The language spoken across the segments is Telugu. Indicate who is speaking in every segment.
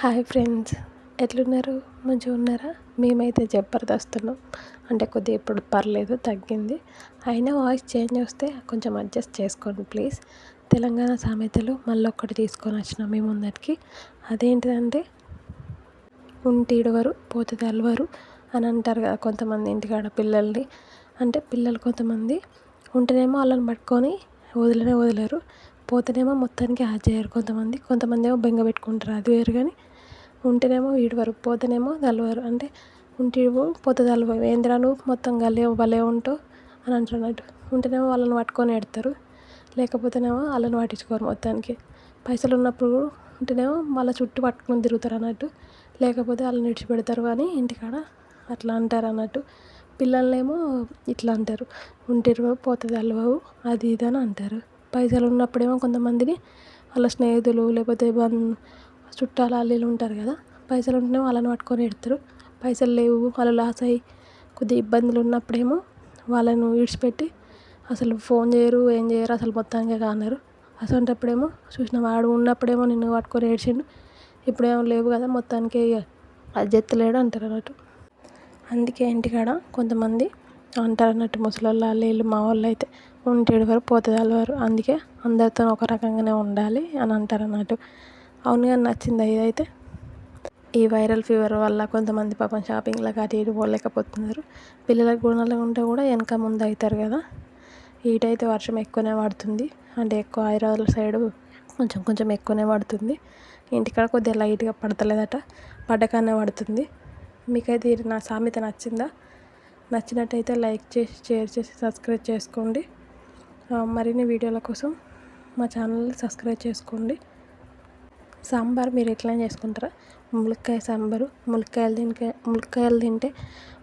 Speaker 1: హాయ్ ఫ్రెండ్స్ ఎట్లున్నారు? మంచిగా ఉన్నారా? మేమైతే జబర్దస్తున్నాం అంటే కొద్దిగా ఇప్పుడు పర్లేదు తగ్గింది. అయినా వాయిస్ చేంజ్ వస్తే కొంచెం అడ్జస్ట్ చేసుకోండి ప్లీజ్. తెలంగాణ సామెతలు మళ్ళీ ఒక్కటి తీసుకొని వచ్చిన మీ ముందరికి. అదేంటిదంటే ఉంటే ఇడవరు పోతే తెలవరు అని అంటారు కదా కొంతమంది ఇంటికాడ పిల్లల్ని. అంటే పిల్లలు కొంతమంది ఉంటేనేమో వాళ్ళని పట్టుకొని వదిలనే వదలరు. పోతేనేమో మొత్తానికి ఆ చేయరు కొంతమంది. కొంతమంది ఏమో బెంగ పెట్టుకుంటారు అది వేరు కానీ ఉంటేనేమో ఈడవరు పోతేనేమో తెలవరు అంటే ఉంటేవో పోతే తెలవవు ఏందిరా నువ్వు? మొత్తం గలే భలే ఉంటావు అని అంటున్నట్టు ఉంటేనేమో వాళ్ళని పట్టుకొని ఎడతారు లేకపోతేనేమో వాళ్ళని పట్టించుకోరు మొత్తానికి. పైసలు ఉన్నప్పుడు ఉంటేనేమో వాళ్ళ చుట్టూ పట్టుకొని తిరుగుతారు అన్నట్టు. లేకపోతే వాళ్ళని విడిచిపెడతారు కానీ ఇంటికాడ అట్లా అంటారు అన్నట్టు. పిల్లల్నేమో ఇట్లా అంటారు. ఉంటిరు ఇరవవు పోతే తెలవవు అది ఇది అని అంటారు. పైసలు ఉన్నప్పుడేమో కొంతమందిని వాళ్ళ స్నేహితులు లేకపోతే చుట్టాలు అల్లీలు ఉంటారు కదా పైసలు ఉంటేనే వాళ్ళని పట్టుకొని ఎడతారు పైసలు లేవు వాళ్ళు లాస్ అయ్యి కొద్దిగా ఇబ్బందులు ఉన్నప్పుడేమో వాళ్ళను విడిచిపెట్టి అసలు ఫోన్ చేయరు ఏం చేయరు అసలు మొత్తానికి కానరు. అసలుంటప్పుడేమో చూసిన వాడు ఉన్నప్పుడేమో నిన్ను పట్టుకొని ఏడ్చిండు. ఇప్పుడేమో లేవు కదా మొత్తానికి ఇక అది చెత్తలేడు అంటారు అన్నట్టు. అందుకే ఇంటికాడ కొంతమంది అంటారు అన్నట్టు ముసలోళ్ళు వాళ్ళు మా వాళ్ళు అయితే ఉంటేడు ఏడవరు పోతే వారు అందుకే అందరితో ఒక రకంగానే ఉండాలి అని అంటారు అన్నట్టు. అవును కానీ నచ్చిందా ఇదైతే ఈ వైరల్ ఫీవర్ వల్ల కొంతమంది పాపం షాపింగ్లకు అటు ఇటు పోలేకపోతున్నారు. పిల్లలకు గుణాలు ఉంటే కూడా వెనక ముందు అవుతారు కదా. ఈటైతే వర్షం ఎక్కువనే పడుతుంది. అంటే ఎక్కువ హైదరాబాద్ సైడు కొంచెం కొంచెం ఎక్కువనే పడుతుంది. ఇంటికాడ కొద్దిగా లైట్గా పడతలేదట. పడ్డకానే పడుతుంది. మీకైతే ఇది నా సామెత నచ్చిందా? నచ్చినట్టయితే లైక్ చేసి షేర్ చేసి సబ్స్క్రైబ్ చేసుకోండి. మరిన్ని వీడియోల కోసం మా ఛానల్ని సబ్స్క్రైబ్ చేసుకోండి. సాంబార్ మీరు ఎట్లా చేసుకుంటారా? ములక్కాయ సాంబారు ములక్కాయలు తినకాయ ములక్కాయలు తింటే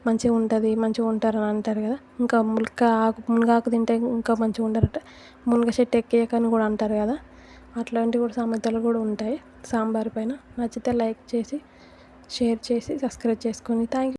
Speaker 1: మంచిగా ఉంటుంది మంచిగా ఉంటారు అని అంటారు కదా? ఇంకా ములక్కాయ ఆకు మునగాకు తింటే ఇంకా మంచిగా ఉంటారట మునగ చెట్టు ఎక్కేయకని కూడా అంటారు కదా? అట్లాంటివి కూడా సామెతలు కూడా ఉంటాయి సాంబార్ పైన. నచ్చితే లైక్ చేసి షేర్ చేసి సబ్స్క్రైబ్ చేసుకొని. Thank you